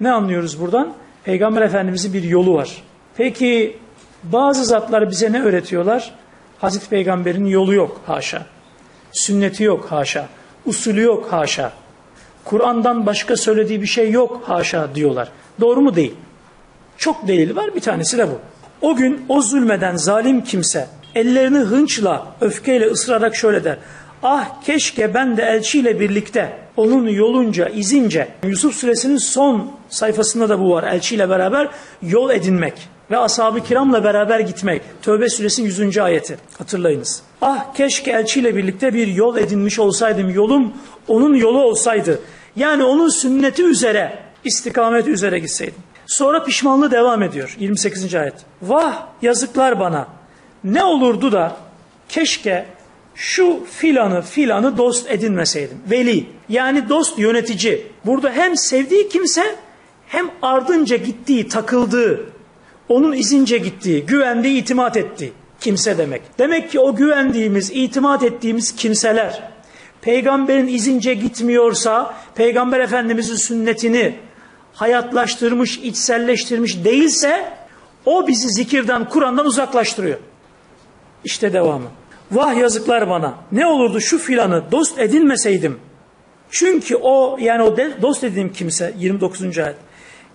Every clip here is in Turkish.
Ne anlıyoruz buradan? Peygamber Efendimizin bir yolu var. Peki bazı zatlar bize ne öğretiyorlar? Hazreti Peygamber'in yolu yok haşa. Sünneti yok haşa. Usulü yok haşa. Kur'an'dan başka söylediği bir şey yok haşa diyorlar. Doğru mu değil? Çok delil var bir tanesi de bu. O gün o zulmeden zalim kimse ellerini hınçla, öfkeyle ısırarak şöyle der. Ah keşke ben de elçiyle birlikte onun yolunca, izince Yusuf suresinin son sayfasında da bu var. Elçiyle beraber yol edinmek ve ashab-ı kiramla beraber gitmek. Tövbe suresinin 100. ayeti. Hatırlayınız. Ah keşke elçiyle birlikte bir yol edinmiş olsaydım. Yolum onun yolu olsaydı. Yani onun sünneti üzere, istikamet üzere gitseydim. Sonra pişmanlığı devam ediyor. 28. ayet. Vah yazıklar bana. Ne olurdu da keşke şu filanı filanı dost edinmeseydim. Veli yani dost yönetici. Burada hem sevdiği kimse hem ardınca gittiği, takıldığı, onun izince gittiği, güvendiği, itimat ettiği kimse demek. Demek ki o güvendiğimiz, itimat ettiğimiz kimseler peygamberin izince gitmiyorsa, peygamber efendimizin sünnetini hayatlaştırmış, içselleştirmiş değilse o bizi zikirden, Kur'an'dan uzaklaştırıyor. İşte devamı. Vah yazıklar bana. Ne olurdu şu filanı dost edinmeseydim. Çünkü o yani o dost dediğim kimse 29. ayet.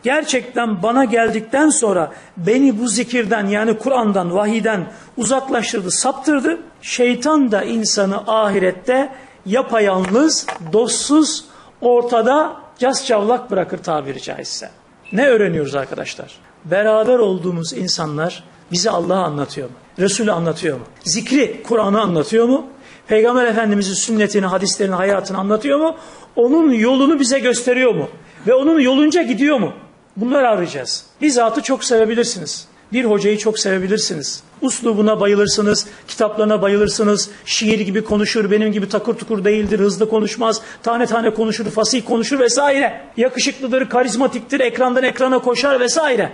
Gerçekten bana geldikten sonra beni bu zikirden yani Kur'an'dan, vahiden uzaklaştırdı, saptırdı. Şeytan da insanı ahirette yapayalnız, dostsuz, ortada cascavlak bırakır tabiri caizse. Ne öğreniyoruz arkadaşlar? Beraber olduğumuz insanlar bize Allah'ı anlatıyor mu? Resulü anlatıyor mu? Zikri, Kur'an'ı anlatıyor mu? Peygamber Efendimiz'in sünnetini, hadislerini, hayatını anlatıyor mu? Onun yolunu bize gösteriyor mu? Ve onun yolunca gidiyor mu? Bunları arayacağız. Bir zatı çok sevebilirsiniz. Bir hocayı çok sevebilirsiniz. Uslubuna bayılırsınız, kitaplarına bayılırsınız. Şiir gibi konuşur, benim gibi takır tukur değildir, hızlı konuşmaz. Tane tane konuşur, fasih konuşur vesaire. Yakışıklıdır, karizmatiktir, ekrandan ekrana koşar vesaire.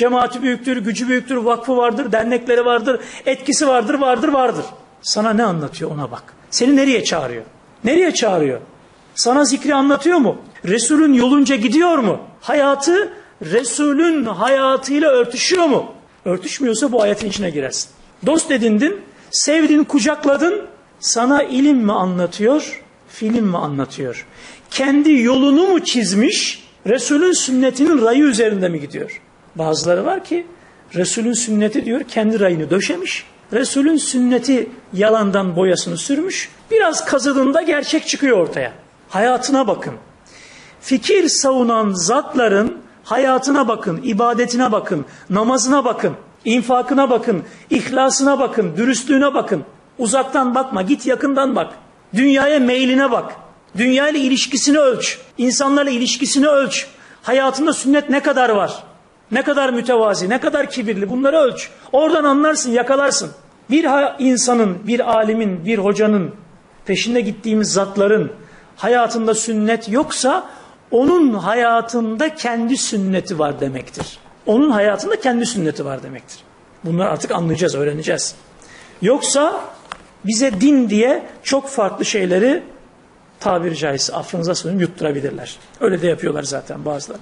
Cemaati büyüktür, gücü büyüktür, vakfı vardır, dernekleri vardır, etkisi vardır, vardır, vardır. Sana ne anlatıyor ona bak. Seni nereye çağırıyor? Nereye çağırıyor? Sana zikri anlatıyor mu? Resulün yolunca gidiyor mu? Hayatı Resulün hayatıyla örtüşüyor mu? Örtüşmüyorsa bu ayetin içine girersin. Dost edindin, sevdin, kucakladın. Sana ilim mi anlatıyor, film mi anlatıyor? Kendi yolunu mu çizmiş, Resulün sünnetinin rayı üzerinde mi gidiyor? Bazıları var ki Resulün sünneti diyor kendi rayını döşemiş. Resulün sünneti yalandan boyasını sürmüş. Biraz kazıdığında gerçek çıkıyor ortaya. Hayatına bakın. Fikir savunan zatların hayatına bakın, ibadetine bakın, namazına bakın, infakına bakın, ihlasına bakın, dürüstlüğüne bakın. Uzaktan bakma, git yakından bak. Dünyaya meyline bak. Dünyayla ilişkisini ölç. insanlarla ilişkisini ölç. Hayatında sünnet ne kadar var? Ne kadar mütevazi, ne kadar kibirli bunları ölç. Oradan anlarsın, yakalarsın. Bir insanın, bir alimin, bir hocanın peşinde gittiğimiz zatların hayatında sünnet yoksa onun hayatında kendi sünneti var demektir. Onun hayatında kendi sünneti var demektir. Bunları artık anlayacağız, öğreneceğiz. Yoksa bize din diye çok farklı şeyleri tabiri caizse affınıza sığınıyorum yutturabilirler. Öyle de yapıyorlar zaten bazıları.